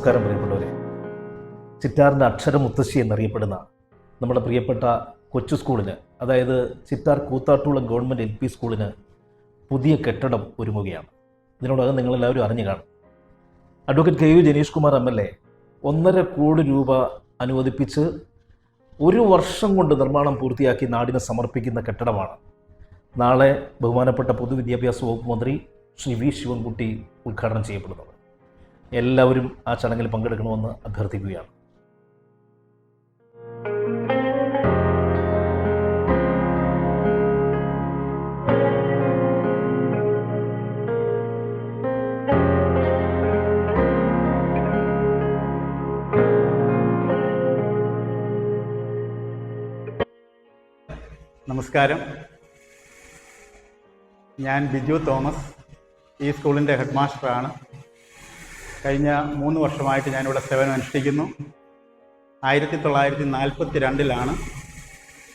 നമസ്കാരം പ്രിയപ്പെട്ടവരെ. ചിറ്റാറിന്റെ അക്ഷരമുത്തശ്ശി എന്നറിയപ്പെടുന്ന നമ്മുടെ പ്രിയപ്പെട്ട കൊച്ചു സ്കൂളിന് അതായത് ചിറ്റാർ കൂത്താട്ടുള്ള ഗവൺമെന്റ് എൽ പി സ്കൂളിന് പുതിയ കെട്ടിടം ഒരുങ്ങുകയാണ്. ഇതിനോടകം നിങ്ങളെല്ലാവരും അറിഞ്ഞു കാണും. Advocate K U Janeesh Kumar M L A ഒന്നര കോടി രൂപ അനുവദിപ്പിച്ച് ഒരു വർഷം കൊണ്ട് നിർമ്മാണം പൂർത്തിയാക്കി നാടിന് സമർപ്പിക്കുന്ന കെട്ടിടമാണ്. നാളെ ബഹുമാനപ്പെട്ട പൊതുവിദ്യാഭ്യാസ വകുപ്പ് മന്ത്രി ശ്രീ വി ശിവൻകുട്ടി ഉദ്ഘാടനം ചെയ്യപ്പെടുന്നത് എല്ലാവരും ആ ചടങ്ങിൽ പങ്കെടുക്കണമെന്ന് അഭ്യർത്ഥിക്കുകയാണ്. നമസ്കാരം. ഞാൻ ബിജു തോമസ് ഈ സ്കൂളിന്റെ ഹെഡ് മാസ്റ്ററാണ് കഴിഞ്ഞ മൂന്ന് വർഷമായിട്ട് ഞാനിവിടെ സേവനം അനുഷ്ഠിക്കുന്നു. ആയിരത്തി തൊള്ളായിരത്തി നാൽപ്പത്തി രണ്ടിലാണ്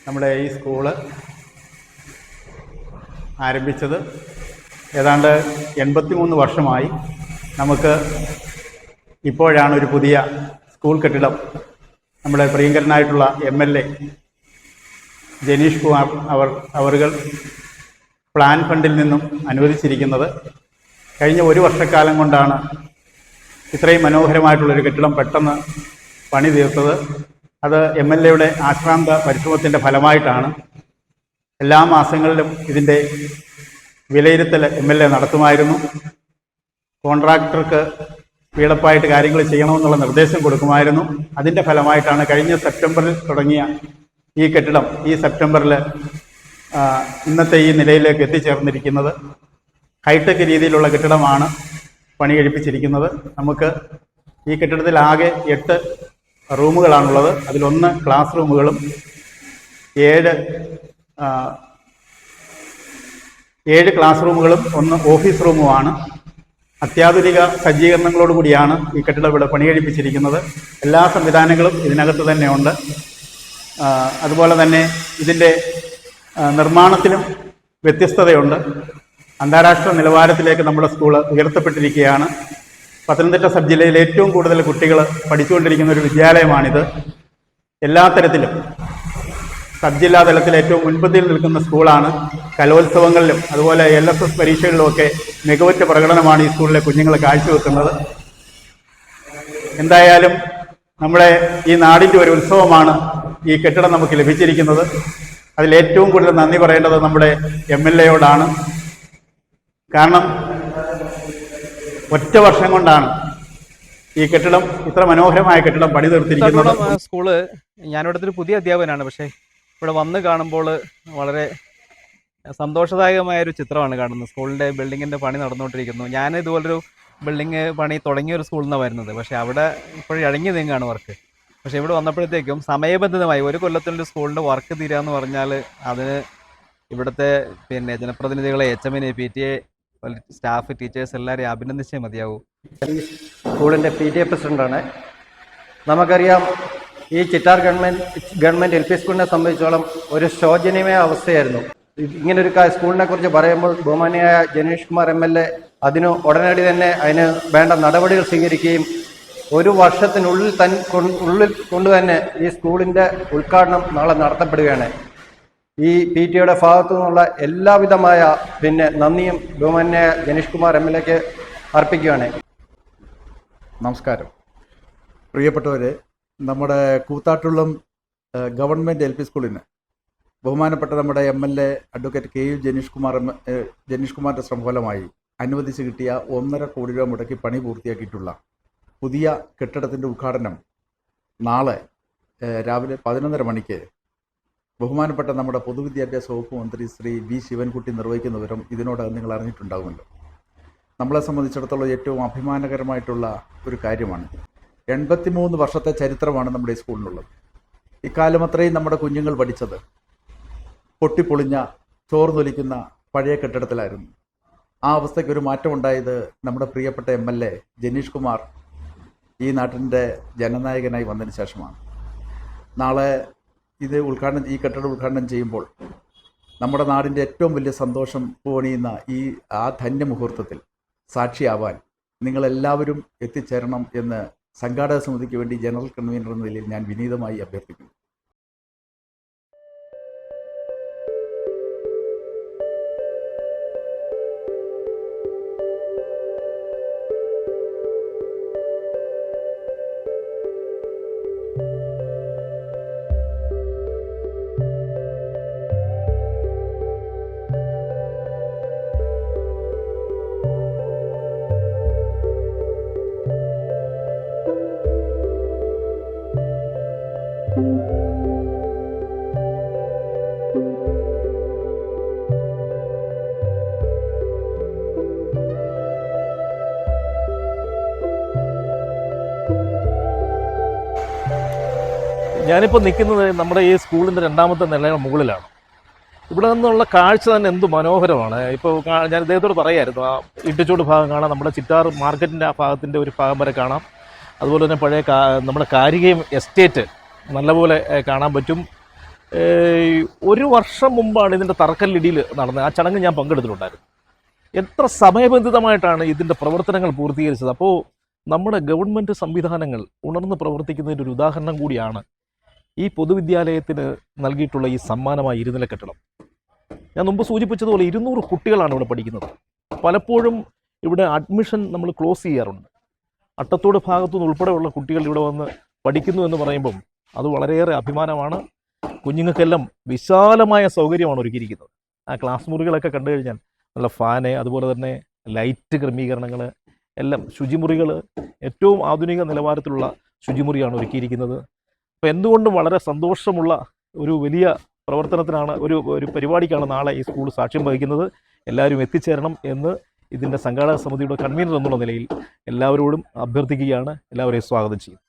നമ്മുടെ ഈ സ്കൂൾ ആരംഭിച്ചത്. ഏതാണ്ട് എൺപത്തി മൂന്ന് വർഷമായി നമുക്ക് ഇപ്പോഴാണ് ഒരു പുതിയ സ്കൂൾ കെട്ടിടം നമ്മുടെ പ്രിയങ്കരനായിട്ടുള്ള M L A Janeesh Kumar അവർ അവറുകൾ പ്ലാൻ ഫണ്ടിൽ നിന്നും അനുവദിച്ചിരിക്കുന്നത്. കഴിഞ്ഞ ഒരു വർഷക്കാലം കൊണ്ടാണ് ഇത്രയും മനോഹരമായിട്ടുള്ളൊരു കെട്ടിടം പെട്ടെന്ന് പണി തീർത്തത്. അത് എം എൽ എയുടെ ആശ്രാന്ത പരിശ്രമത്തിന്റെ ഫലമായിട്ടാണ്. എല്ലാ മാസങ്ങളിലും ഇതിന്റെ വിലയിരുത്തൽ എം എൽ എ നടത്തുമായിരുന്നു. കോൺട്രാക്ടർക്ക് വീടപ്പായിട്ട് കാര്യങ്ങൾ ചെയ്യണമെന്നുള്ള നിർദ്ദേശം കൊടുക്കുമായിരുന്നു. അതിന്റെ ഫലമായിട്ടാണ് കഴിഞ്ഞ സെപ്റ്റംബറിൽ തുടങ്ങിയ ഈ കെട്ടിടം ഈ സെപ്റ്റംബറിൽ ഇന്നത്തെ ഈ നിലയിലേക്ക് എത്തിച്ചേർന്നിരിക്കുന്നത്. ഹൈടെക് രീതിയിലുള്ള കെട്ടിടമാണ്. പണി കഴിപ്പിച്ചിരിക്കുന്നത് നമുക്ക് ഈ കെട്ടിടത്തിൽ ആകെ എട്ട് റൂമുകളാണുള്ളത്. അതിലൊന്ന് ക്ലാസ് റൂമുകളും ഏഴ് ഏഴ് ക്ലാസ് റൂമുകളും ഒന്ന് ഓഫീസ് റൂമുമാണ്. അത്യാധുനിക സജ്ജീകരണങ്ങളോടുകൂടിയാണ് ഈ കെട്ടിടം ഇവിടെ പണി കഴിപ്പിച്ചിരിക്കുന്നത് എല്ലാ സംവിധാനങ്ങളും ഇതിനകത്ത് തന്നെ ഉണ്ട്. അതുപോലെ തന്നെ ഇതിന്റെ നിർമ്മാണത്തിലും വ്യത്യസ്തതയുണ്ട്. അന്താരാഷ്ട്ര നിലവാരത്തിലേക്ക് നമ്മുടെ സ്കൂൾ ഉയർത്തപ്പെട്ടിരിക്കുകയാണ്. പത്തനംതിട്ട സബ് ജില്ലയിൽ ഏറ്റവും കൂടുതൽ കുട്ടികൾ പഠിച്ചുകൊണ്ടിരിക്കുന്ന ഒരു വിദ്യാലയമാണിത്. എല്ലാ തരത്തിലും സബ് ജില്ലാ തലത്തിൽ ഏറ്റവും മുൻപന്തിയിൽ നിൽക്കുന്ന സ്കൂളാണ്. കലോത്സവങ്ങളിലും അതുപോലെ എൽ എസ് എസ് പരീക്ഷകളിലുമൊക്കെ മികവുറ്റ പ്രകടനമാണ് ഈ സ്കൂളിലെ കുഞ്ഞുങ്ങൾ കാഴ്ചവെക്കുന്നത്. എന്തായാലും നമ്മുടെ ഈ നാടിന്റെ ഒരു ഉത്സവമാണ് ഈ കെട്ടിടം നമുക്ക് ലഭിച്ചിരിക്കുന്നത്. അതിൽ ഏറ്റവും കൂടുതൽ നന്ദി പറയേണ്ടത് നമ്മുടെ എം എൽ എയോടാണ് കാരണം ഒറ്റ വർഷം കൊണ്ടാണ് ഈ കെട്ടിടം ഇത്ര മനോഹരമായ കെട്ടിടം പണി തീർത്തിരിക്കുന്നത്. സ്കൂൾ ഒരു പുതിയ അധ്യാപകനാണ് പക്ഷേ ഇവിടെ വന്ന് കാണുമ്പോൾ വളരെ സന്തോഷദായകമായ ഒരു ചിത്രമാണ് കാണുന്നത്. സ്കൂളിന്റെ ബിൽഡിങ്ങിന്റെ പണി നടന്നുകൊണ്ടിരിക്കുന്നു. ഞാൻ ഇതുപോലൊരു ബിൽഡിങ് പണി തുടങ്ങിയ ഒരു സ്കൂളിൽ നിന്നാണ് വരുന്നത്. പക്ഷേ അവിടെ ഇപ്പോഴും ഇഴങ്ങി നീങ്ങാണ് വർക്ക്. പക്ഷേ ഇവിടെ വന്നപ്പോഴത്തേക്കും സമയബന്ധിതമായി ഒരു കൊല്ലത്തിന്റെ സ്കൂളിന്റെ വർക്ക് തീരാന്ന് പറഞ്ഞാൽ അതിന് ഇവിടുത്തെ പിന്നെ ജനപ്രതിനിധികളെ എച്ച് എമ്മിനെ P T A staff teachers എല്ലാവരെയും അഭിനന്ദിച്ചേ മതിയാവൂ. സ്കൂളിന്റെ പി ടി എ പ്രസിഡന്റാണ് നമുക്കറിയാം ഈ Chittar government government L P സ്കൂളിനെ സംബന്ധിച്ചോളം ഒരു ശോചനീയമായ അവസ്ഥയായിരുന്നു. ഇങ്ങനൊരു സ്കൂളിനെ കുറിച്ച് പറയുമ്പോൾ ബഹുമാനിയായ Janeesh Kumar M L A അതിന് ഉടനടി തന്നെ അതിന് വേണ്ട നടപടികൾ സ്വീകരിക്കുകയും ഒരു വർഷത്തിനുള്ളിൽ തൻ ഉള്ളിൽ കൊണ്ട് തന്നെ ഈ സ്കൂളിന്റെ ഉദ്ഘാടനം നാളെ നടത്തപ്പെടുകയാണ്. ഈ പി ടിയുടെ ഭാഗത്തു നിന്നുള്ള എല്ലാവിധമായ പിന്നെ നന്ദിയും ബഹുമാന്യ ഗണേഷ് കുമാർ എം എൽ എക്ക് അർപ്പിക്കുകയാണ്. നമസ്കാരം. പ്രിയപ്പെട്ടവരെ നമ്മുടെ കൂത്താട്ടുള്ളം ഗവൺമെന്റ് എൽ പി സ്കൂളിന് ബഹുമാനപ്പെട്ട നമ്മുടെ M L A advocate K U Janeesh Kumar M Janeesh കുമാറിന്റെ ശ്രമഫലമായി അനുവദിച്ച് കിട്ടിയ ഒന്നര കോടി രൂപ മുടക്കി പണി പൂർത്തിയാക്കിയിട്ടുള്ള പുതിയ കെട്ടിടത്തിന്റെ ഉദ്ഘാടനം നാളെ രാവിലെ പതിനൊന്നര മണിക്ക് ബഹുമാനപ്പെട്ട നമ്മുടെ പൊതുവിദ്യാഭ്യാസ വകുപ്പ് മന്ത്രി ശ്രീ വി ശിവൻകുട്ടി നിർവഹിക്കുന്ന വിവരം ഇതിനോടകം നിങ്ങൾ അറിഞ്ഞിട്ടുണ്ടാകുമല്ലോ നമ്മളെ സംബന്ധിച്ചിടത്തോളം ഏറ്റവും അഭിമാനകരമായിട്ടുള്ള ഒരു കാര്യമാണ്. എൺപത്തിമൂന്ന് വർഷത്തെ ചരിത്രമാണ് നമ്മുടെ സ്കൂളിനുള്ളത്. ഇക്കാലം അത്രയും നമ്മുടെ കുഞ്ഞുങ്ങൾ പഠിച്ചത് പൊട്ടിപ്പൊളിഞ്ഞ ചോർന്നൊലിക്കുന്ന പഴയ കെട്ടിടത്തിലായിരുന്നു. ആ അവസ്ഥയ്ക്ക് ഒരു മാറ്റമുണ്ടായത് നമ്മുടെ പ്രിയപ്പെട്ട M L A Janeesh Kumar ഈ നാട്ടിന്റെ ജനനായകനായി വന്നതിന് ശേഷമാണ്. നാളെ ഇത് ഉദ്ഘാടനം ഈ കെട്ടിടം ഉദ്ഘാടനം ചെയ്യുമ്പോൾ നമ്മുടെ നാടിന്റെ ഏറ്റവും വലിയ സന്തോഷം പോണിയുന്ന ഈ ആ ധന്യ മുഹൂർത്തത്തിൽ സാക്ഷിയാവാൻ നിങ്ങളെല്ലാവരും എത്തിച്ചേരണം എന്ന് സംഘാടക സമിതിക്ക് വേണ്ടി ജനറൽ കൺവീനർ എന്ന നിലയിൽ ഞാൻ വിനീതമായി അഭ്യർത്ഥിക്കുന്നു. ഞാനിപ്പോൾ നിൽക്കുന്നത് നമ്മുടെ ഈ സ്കൂളിന്റെ രണ്ടാമത്തെ നിലയുടെ മുകളിലാണ്. ഇവിടെ നിന്നുള്ള കാഴ്ച തന്നെ എന്ത് മനോഹരമാണ്. ഇപ്പോൾ ഞാൻ ഇദ്ദേഹത്തോട് പറയായിരുന്നു ആ ഇട്ടിച്ചോട് ഭാഗം കാണാം നമ്മുടെ ചിറ്റാർ മാർക്കറ്റിന്റെ ആ ഭാഗത്തിന്റെ ഒരു ഭാഗം വരെ കാണാം. അതുപോലെ തന്നെ പഴയ നമ്മുടെ കാരികയും എസ്റ്റേറ്റ് നല്ലപോലെ കാണാൻ പറ്റും. ഒരു വർഷം മുമ്പാണ് ഇതിന്റെ തറക്കല്ലിടിയിൽ നടന്നത്. ആ ചടങ്ങ് ഞാൻ പങ്കെടുത്തിട്ടുണ്ടായിരുന്നു. എത്ര സമയബന്ധിതമായിട്ടാണ് ഇതിന്റെ പ്രവർത്തനങ്ങൾ പൂർത്തീകരിച്ചത്. അപ്പോൾ നമ്മുടെ ഗവൺമെന്റ് സംവിധാനങ്ങൾ ഉണർന്ന് പ്രവർത്തിക്കുന്നതിന്റെ ഒരു ഉദാഹരണം കൂടിയാണ് ഈ പൊതുവിദ്യാലയത്തിന് നൽകിയിട്ടുള്ള ഈ സമ്മാനമായ ഇരുനില കെട്ടിടം. ഞാൻ മുമ്പ് സൂചിപ്പിച്ചതുപോലെ ഇരുന്നൂറ് കുട്ടികളാണ് ഇവിടെ പഠിക്കുന്നത്. പലപ്പോഴും ഇവിടെ അഡ്മിഷൻ നമ്മൾ ക്ലോസ് ചെയ്യാറുണ്ട്. അട്ടത്തോട് ഭാഗത്തുനിന്ന് ഉൾപ്പെടെയുള്ള കുട്ടികൾ ഇവിടെ വന്ന് പഠിക്കുന്നു എന്ന് പറയുമ്പം അത് വളരെയേറെ അഭിമാനമാണ്. കുഞ്ഞുങ്ങൾക്കെല്ലാം വിശാലമായ സൗകര്യമാണ് ഒരുക്കിയിരിക്കുന്നത്. ആ ക്ലാസ് മുറികളൊക്കെ കണ്ടു കഴിഞ്ഞാൽ നല്ല ഫാന് അതുപോലെ തന്നെ ലൈറ്റ് ക്രമീകരണങ്ങൾ എല്ലാം ശുചിമുറികൾ ഏറ്റവും ആധുനിക നിലവാരത്തിലുള്ള ശുചിമുറിയാണ് ഒരുക്കിയിരിക്കുന്നത്. അപ്പോൾ എന്തുകൊണ്ടും വളരെ സന്തോഷമുള്ള ഒരു വലിയ പ്രവർത്തനത്തിനാണ് ഒരു ഒരു പരിപാടിക്കാണ് നാളെ ഈ സ്കൂൾ സാക്ഷ്യം വഹിക്കുന്നത്. എല്ലാവരും എത്തിച്ചേരണം എന്ന് ഇതിന്റെ സംഘാടക സമിതിയുടെ കൺവീനർ എന്നുള്ള നിലയിൽ എല്ലാവരോടും അഭ്യർത്ഥിക്കുകയാണ്. എല്ലാവരെയും സ്വാഗതം ചെയ്യും